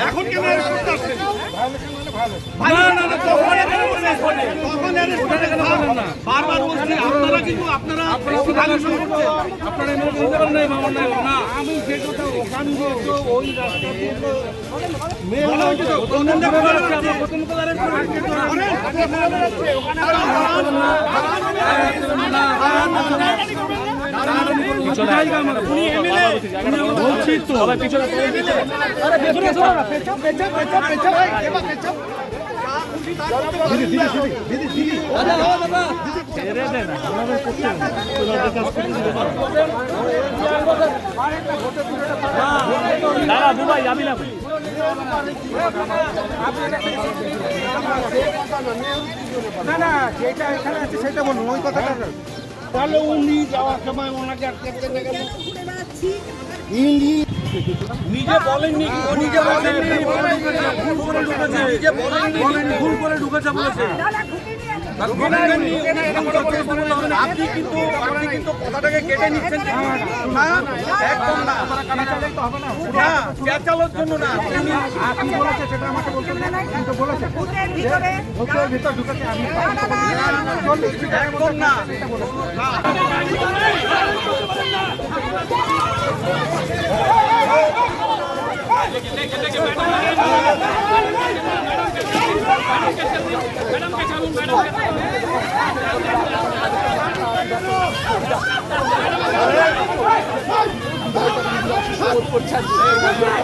এখন কেন। বারবার বলছি, আপনারা কিন্তু আপনারা। আপনারা না, আমি যে কথা ওখান ওই রাস্তা দিয়ে উনি আমাদের বলছি তো। না না যেটা এখানে আছে সেটা বলুন ওই কথাটা না। তাহলে উনি যাওয়ার সময় ওনাকে আটকে কেটে গেল নিজে বলেননি নিজে বলেননি। ভুল করে ঢুকেছে? নিজে বলেননি। ভুল করে ঢুকেছে বলেছে। আপনি কিন্তু আপনি কিন্তু কথাটাকে কেটে নিচ্ছেন না একদম না না চেঁচালোর জন্য না আপনি বলেছে সেটা আমাকে বলতে কিন্তু বলেছে বুথের ভিতর ঢুকেছে আমি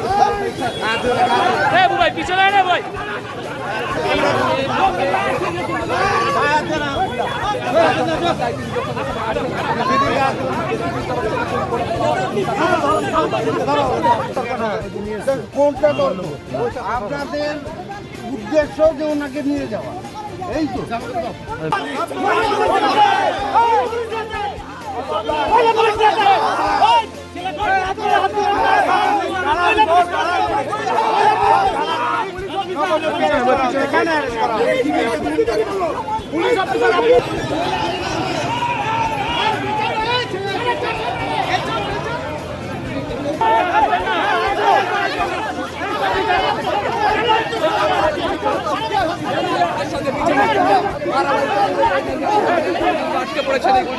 চল্লিশ ফিট একদম না কোনটা করব? আপনাদের উদ্দেশ্য যে ওনাকে নিয়ে যাওয়া। এই তো। পুলিশ অফিসার আটকে পড়েছে দেখুন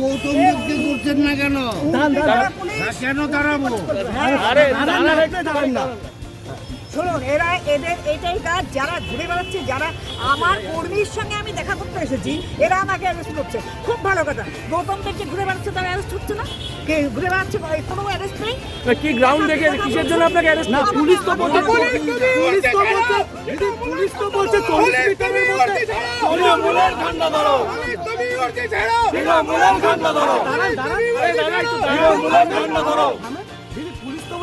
গৌতম বুদ্ধি করছেন না কেন কেন দাঁড়াবো শুনুন এরা এদের এটাই কাজ যারা ঘুরে বেড়াচ্ছে যারা আমার কর্মীর সঙ্গে আমি দেখা করতে এসেছি এরা আমাকে অ্যারেস্ট করছে। খুব ভালো কথা। গৌতম দেখে ঘুরে বেড়াচ্ছে তারা অ্যারেস্ট হচ্ছে না? কে ঘুরে বেড়াচ্ছে কোনো অ্যারেস্ট নেই? কি গ্রাউন্ড দেখে কিসের জন্য আপনাকে অ্যারেস্ট না পুলিশ তো বলছে পুলিশ তো বলছে পুলিশ তো বলছে চল্লিশ মিটারের মধ্যে তৃণমূলের ঠান্ডা ধরো। তৃণমূলের ঠান্ডা ধরো। তৃণমূলের ঠান্ডা ধরো দিদি পুলিশ তো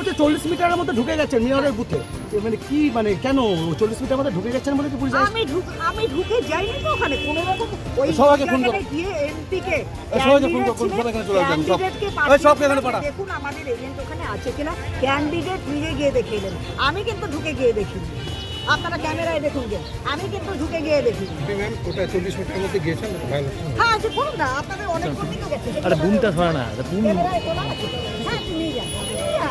বলছে চল্লিশ মিটারের মধ্যে ঢুকে গেছেন মেয়রের বুথে। মানে কি মানে কেন? চল্লিশ মিটার মধ্যে ঢুকে গেছেন বলে কি পুলিশ আমি আমি ঢুকে যাইনি তো ওখানে। কোনো রকম ওই সবাইকে ফোন করে। গিয়ে এমপি কে সবাইকে ফোন করে সবাই এখানে চলে আসবেন সব। ওই সব এখানে পাঠা দেখুন আমাদের এজেন্ট ওখানে আছে কিনা। ক্যান্ডিডেট নিজে গিয়ে দেখে এলেন আমি কিন্তু ঢুকে গিয়ে দেখি আপনারা ক্যামেরায় দেখুন গে আমি কিন্তু ঢুকে গিয়ে দেখি ম্যাম আচ্ছা, ওটা 40 মিটারের মধ্যে গিয়েছেন? হ্যাঁ আছে বলুন না আপনাদের অনেক দিকে গেছে আরে বুমটা ধরা না বুম হ্যাঁ নিয়ে যান